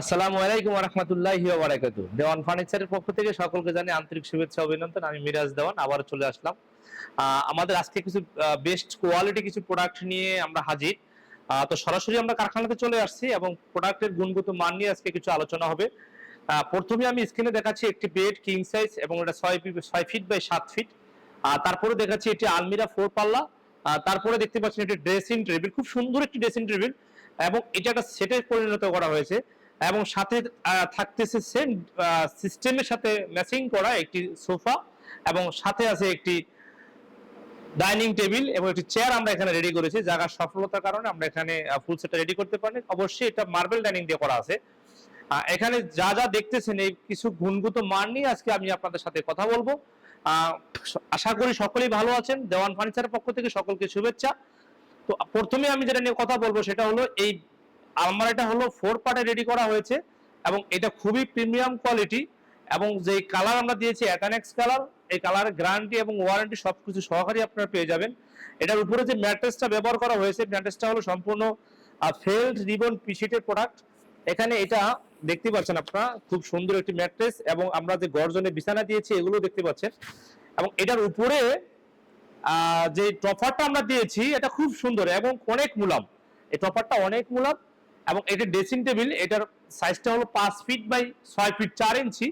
আসসালামু আলাইকুম রহমতুল্লাহি বারাকাতু দেওয়ান ফার্নিচারের পক্ষ থেকে সকলকে জানাই আন্তরিক শুভেচ্ছা, অভিনন্দন। আমি মিরাজ দেওয়ান, আবার চলে আসলাম। আমাদের আজকে কিছু বেস্ট কোয়ালিটি কিছু প্রোডাক্ট নিয়ে আমরা হাজির। তো সরাসরি আমরা কারখানাতে চলে আসছি এবং প্রোডাক্টের গুণগত মান নিয়ে আজকে কিছু আলোচনা হবে। প্রথমে আমি স্ক্রিনে দেখাচ্ছি একটি বেড কিং সাইজ এবং এটা ছয় ছয় ফিট বাই সাত ফিট তারপরে দেখাচ্ছি এটি আলমিরা ফোর পাল্লা। তারপরে দেখতে পাচ্ছেন এটি ড্রেসিং টেবিল খুব সুন্দর একটি ড্রেসিং টেবিল এবং এটা একটা সেটে পরিণত করা হয়েছে। এবং সাথে থাকতেছে সেম সিস্টেমের সাথে ম্যাচিং করা একটি সোফা এবং সাথে আছে একটি ডাইনিং টেবিল এবং একটি চেয়ার আমরা এখানে রেডি করেছি। জায়গার সফলতার কারণে আমরা এখানে ফুল সেটটা রেডি করতে পারি অবশ্যই এটা মার্বেল ডাইনিং দিয়ে করা আছে। এখানে যা যা দেখতেছেন এই কিছু গুণগত মান নিয়ে আজকে আমি আপনাদের সাথে কথা বলব। আশা করি সকলেই ভালো আছেন। দেওয়ান ফার্নিচারের পক্ষ থেকে সকলকে শুভেচ্ছা। তো প্রথমে আমি যেটা নিয়ে কথা বলব সেটা হলো এই আলমারিটা হলো ফোর পার্টে রেডি করা হয়েছে এবং এটা খুবই প্রিমিয়াম কোয়ালিটি এবং যে কালার আমরা দিয়েছি অ্যাটানেক্স কালার এই কালারের গ্যারান্টি এবং ওয়ারেন্টি সবকিছু সহকারী আপনারা পেয়ে যাবেন। এটার উপরে যে ম্যাট্রেসটা ব্যবহার করা হয়েছে, ম্যাট্রেসটা হলো সম্পূর্ণ ফেল্ড রিবন পিসিটের প্রোডাক্ট এখানে এটা দেখতে পাচ্ছেন আপনারা, খুব সুন্দর একটি ম্যাট্রেস এবং আমরা যে গর্জনে বিছানা দিয়েছি এগুলো দেখতে পাচ্ছেন। এবং এটার উপরে যে টপারটা আমরা দিয়েছি, এটা খুব সুন্দর এবং অনেক মুলাম। এই টপারটা অনেক মুলাম এবং এটা ড্রেসিং টেবিল, এটার সাইজটা হলো পাঁচ ফিট বাই ছয় ফিট চার ইঞ্চি।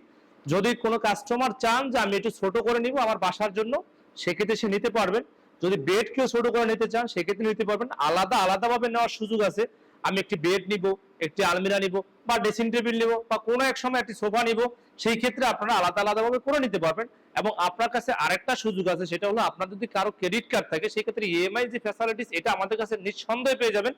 যদি কোনো কাস্টমার চান যে আমি একটু ছোট করে নিব আমার বাসার জন্য, সেক্ষেত্রে সে নিতে পারবেন। যদি বেড কেউ ছোট করে নিতে চান, সেক্ষেত্রে নিতে পারবেন। আলাদা, আলাদাভাবে নেওয়ার সুযোগ আছে। আমি একটি বেড নিব, একটি আলমিরা নিব, বা ড্রেসিং টেবিল নিব, বা কোনো এক সময় একটি সোফা নিব, সেই ক্ষেত্রে আপনারা আলাদা, আলাদাভাবে করে নিতে পারবেন। এবং আপনার কাছে আরেকটা সুযোগ আছে, সেটা হলো আপনার যদি কারও ক্রেডিট কার্ড থাকে সেই ক্ষেত্রে ইএমআই যে ফ্যাসিলিটিস এটা আমাদের কাছে নিঃসন্দেহে পেয়ে যাবেন।